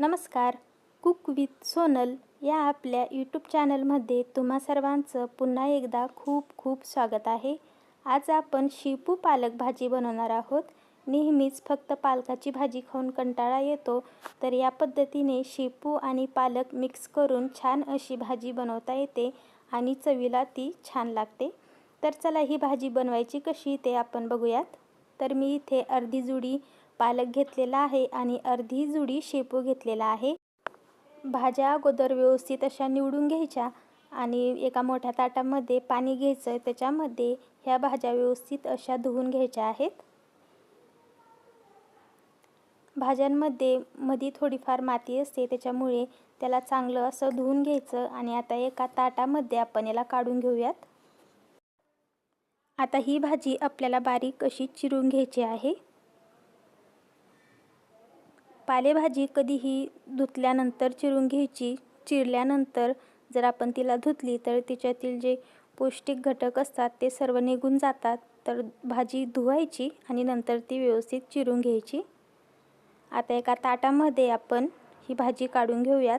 नमस्कार. Cook with Sonal या आपल्या यूट्यूब चॅनलमध्ये तुम्हा सर्वांचं पुन्हा एकदा खूप खूप स्वागत आहे. आज आपण शेपू पालक भाजी बनवणार आहोत. नेहमीच फक्त पालकाची भाजी खाऊन कंटाळा येतो तर या पद्धतीने शेपू आणि पालक मिक्स करून छान अशी भाजी बनवता येते आणि चवीला ती छान लागते. तर चला ही भाजी बनवायची कशी ते आपण बघूयात. तर मी इथे अर्धी जुडी पालक घेतलेला आहे आणि अर्धी जुडी शेपू घेतलेला आहे. भाज्या अगोदर व्यवस्थित अशा निवडून घ्यायच्या आणि एका मोठ्या ताटामध्ये पाणी घ्यायचं त्याच्यामध्ये ह्या भाज्या व्यवस्थित अशा धुवून घ्यायच्या आहेत. भाज्यांमध्ये मधी थोडीफार माती असते त्याच्यामुळे त्याला चांगलं असं धुवून घ्यायचं आणि आता एका ताटामध्ये आपण याला काढून घेऊयात. आता ही भाजी आपल्याला बारीक अशी चिरून घ्यायची आहे. पालेभाजी कधीही धुतल्यानंतर चिरून घ्यायची. चिरल्यानंतर जर आपण तिला धुतली तर तिच्यातील जे पौष्टिक घटक असतात ते सर्व निघून जातात. तर भाजी धुवायची आणि नंतर ती व्यवस्थित चिरून घ्यायची. आता एका ताटामध्ये आपण ही भाजी काढून घेऊयात.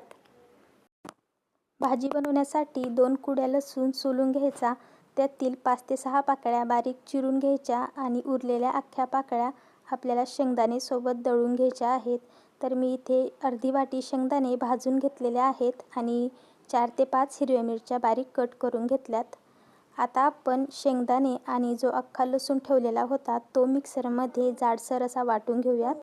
भाजी बनवण्यासाठी दोन कुड्या लसूण सोलून घ्यायचा. त्यातील पाच ते सहा पाकळ्या बारीक चिरून घ्यायच्या आणि उरलेल्या अख्ख्या पाकळ्या आपल्याला शेंगदाणे सोबत दळून घ्यायचे आहेत. तर मी इथे अर्धी वाटी शेंगदाणे भाजून घेतलेले आहेत आणि चार ते पाच हिरव्या मिरच्या बारीक कट करून घेतल्यात. आता आपण शेंगदाणे आणि जो अख्खा लसूण ठेवलेला होता तो मिक्सरमध्ये जाडसर असा वाटून घेऊयात.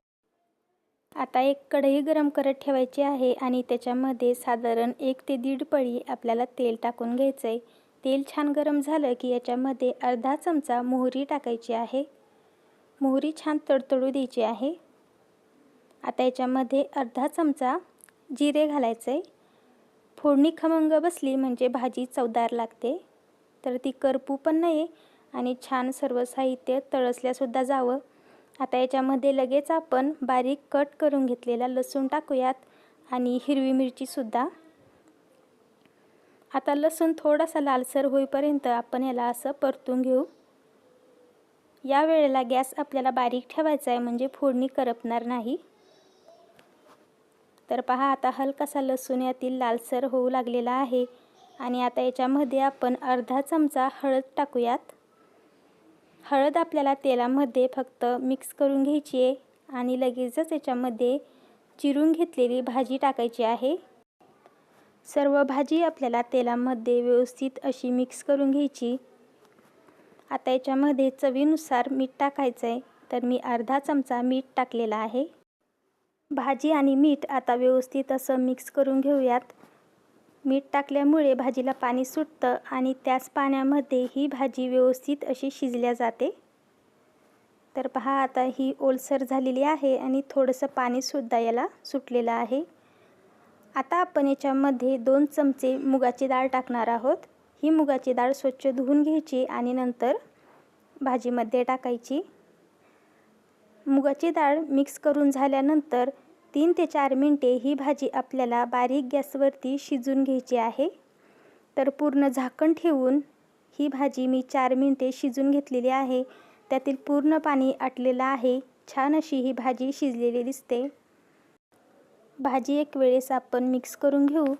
आता एक कढई गरम करत ठेवायची आहे आणि त्याच्यामध्ये साधारण एक ते दीड पळी आपल्याला तेल टाकून घ्यायचं आहे तेल छान गरम झालं की याच्यामध्ये अर्धा चमचा मोहरी टाकायची आहे. मोहरी छान तडतडू द्यायची आहे. आता याच्यामध्ये अर्धा चमचा जिरे घालायचं. आहे फोडणी खमंग बसली म्हणजे भाजी चवदार लागते. तर ती करपू पण नाही आणि छान सर्व साहित्य तळसल्यासुद्धा जावं. आता याच्यामध्ये लगेच आपण बारीक कट करून घेतलेला लसूण टाकूयात आणि हिरवी मिरचीसुद्धा. आता लसूण थोडासा लालसर होईपर्यंत आपण याला असं परतून घेऊ. या वेळेला गॅस आपल्याला बारीक ठेवायचा आहे म्हणजे फोडणी करपणार नाही. तर पहा आता हलकासा लसूण यातील लालसर होऊ लागलेला आहे आणि आता याच्यामध्ये आपण अर्धा चमचा हळद टाकूयात. हळद आपल्याला तेलामध्ये फक्त मिक्स करून घ्यायची आहे आणि लगेचच याच्यामध्ये चिरून घेतलेली भाजी टाकायची आहे. सर्व भाजी आपल्याला तेलामध्ये व्यवस्थित अशी मिक्स करून घ्यायची. आता याच्यामध्ये चवीनुसार मीठ टाकायचं आहे तर मी अर्धा चमचा मीठ टाकलेला आहे. भाजी आणि मीठ आता व्यवस्थित असं मिक्स करून घेऊयात. मीठ टाकल्यामुळे भाजीला पाणी सुटतं आणि त्याच पाण्यामध्ये ही भाजी व्यवस्थित अशी शिजल्या जाते. तर पहा आता ही ओलसर झालेली आहे आणि थोडंसं पाणीसुद्धा याला सुटलेलं आहे. आता आपण याच्यामध्ये दोन चमचे मुगाची डाळ टाकणार आहोत. ही मुगाची डाळ स्वच्छ धुवून घ्यायची आणि नंतर भाजीमध्ये टाकायची. मुगाची डाळ मिक्स करून झाल्यानंतर तीन ते चार मिनटे ही भाजी आपल्याला बारीक गॅसवरती शिजून घ्यायची आहे. तर पूर्ण झाकण ठेवून ही भाजी मी चार मिनटे शिजून घेतलेली आहे. त्यातील पूर्ण पाणी आटलेलं आहे. छान अशी ही भाजी शिजलेली दिसते. भाजी एक वेळेस आपण मिक्स करून घेऊ.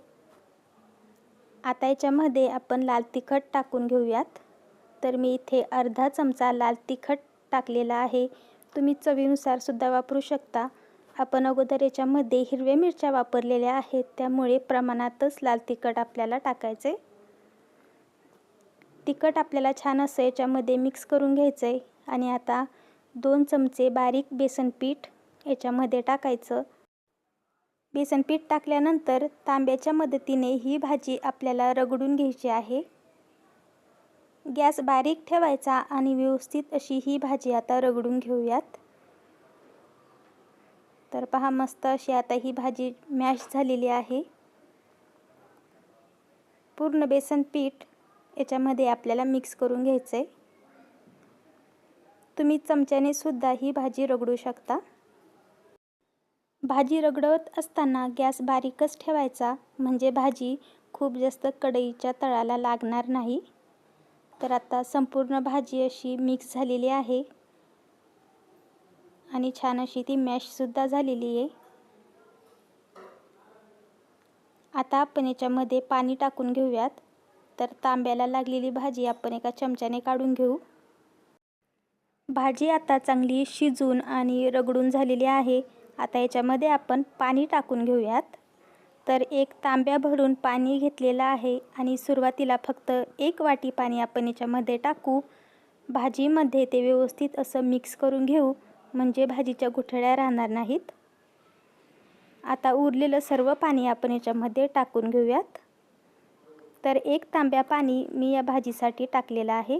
आता याच्यामध्ये आपण लाल तिखट टाकून घेऊयात. तर मी इथे अर्धा चमचा लाल तिखट टाकलेला आहे. तुम्ही चवीनुसार सुद्धा वापरू शकता. आपण अगोदर याच्यामध्ये हिरव्या मिरच्या वापरलेल्या आहेत त्यामुळे प्रमाणातच लाल तिखट आपल्याला टाकायचे तिखट आपल्याला छान असं याच्यामध्ये मिक्स करून घ्यायचं आहे आणि आता दोन चमचे बारीक बेसन पीठ याच्यामध्ये टाकायचं. बेसन पीठ टाकल्यानंतर तांब्याच्या मदतीने ही भाजी आपल्याला रगडून घ्यायची आहे. गॅस बारीक ठेवायचा आणि व्यवस्थित अशी ही भाजी आता रगडून घेऊयात. तर पहा मस्त अशी आता ही भाजी मॅश झालेली आहे. पूर्ण बेसन पीठ याच्यामध्ये आपल्याला मिक्स करून घ्यायचं आहे तुम्ही चमच्याने सुद्धा ही भाजी रगडू शकता. भाजी रगडवत असताना गॅस बारीकच ठेवायचा म्हणजे भाजी खूप जास्त कढईच्या तळाला लागणार नाही. तर आता संपूर्ण भाजी अशी मिक्स झालेली आहे. आणि छान अशी ती मॅशसुद्धा झालेली आहे. आता आपण याच्यामध्ये पाणी टाकून घेऊयात. तर तांब्याला लागलेली भाजी आपण एका चमच्याने काढून घेऊ. भाजी आता चांगली शिजून आणि रगडून झालेली आहे. आता याच्यामध्ये आपण पाणी टाकून घेऊयात. तर एक तांब्या भरून पाणी घेतलेलं आहे आणि सुरुवातीला फक्त एक वाटी पाणी आपण याच्यामध्ये टाकू. भाजीमध्ये ते व्यवस्थित असं मिक्स करून घेऊ म्हणजे भाजीच्या गुठळ्या राहणार नाहीत. आता उरलेलं सर्व पाणी आपण याच्यामध्ये टाकून घेऊयात. तर एक तांब्या पाणी मी या भाजीसाठी टाकलेलं आहे.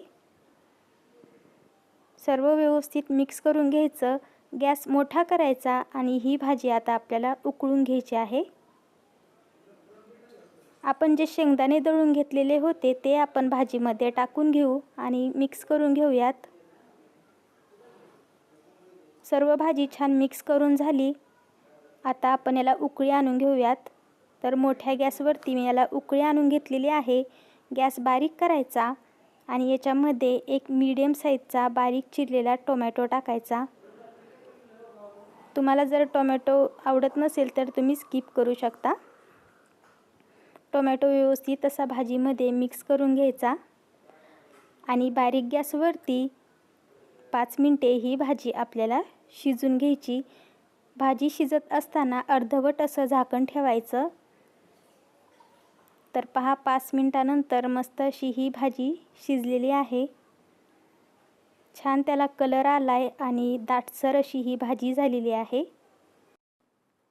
सर्व व्यवस्थित मिक्स करून घ्यायचं. गॅस मोठा करायचा आणि ही भाजी आता आपल्याला उकळून घ्यायची आहे. आपण जे शेंगदाणे दळून घेतलेले होते ते आपण भाजीमध्ये टाकून घेऊ आणि मिक्स करून घेऊयात. सर्व भाजी छान मिक्स करून झाली. आता आपण याला उकळी आणून घेऊयात. तर मोठ्या गॅसवरती मी याला उकळी आणून घेतलेली आहे. गॅस बारीक करायचा आणि याच्यामध्ये एक मीडियम साईजचा बारीक चिरलेला टोमॅटो टाकायचा. तुम्हाला जर टोमॅटो आवडत नसेल तर तुम्ही स्किप करू शकता. टोमॅटो व्यवस्थित असा भाजीमध्ये मिक्स करून घ्यायचा. आणि बारीक गॅसवरती पाच मिनटे ही भाजी आपल्याला शिजून घ्यायची. भाजी शिजत असताना अर्धवट असं झाकण ठेवायचं. तर पहा पाच मिनटानंतर मस्त अशी ही भाजी शिजलेली आहे. छान त्याला कलर आला आहे आणि दाटसर अशी ही भाजी झालेली आहे.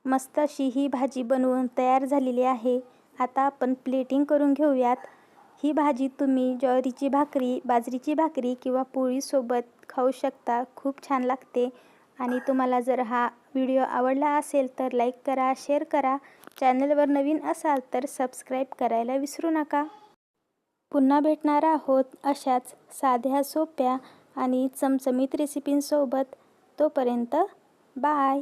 मस्त अशी ही भाजी बनवून तयार झालेली आहे. आता आपण प्लेटिंग करून घेऊयात. ही भाजी तुम्ही ज्वारीची भाकरी बाजरीची भाकरी किंवा पोळीसोबत खाऊ शकता. खूप छान लागते. आणि तुम्हाला जर हा व्हिडिओ आवडला असेल तर लाईक करा शेअर करा. चॅनलवर नवीन असाल तर सबस्क्राईब करायला विसरू नका. पुन्हा भेटणार आहोत अशाच साध्या सोप्या आणि चमचमीत रेसिपींसोबत तोपर्यंत बाय.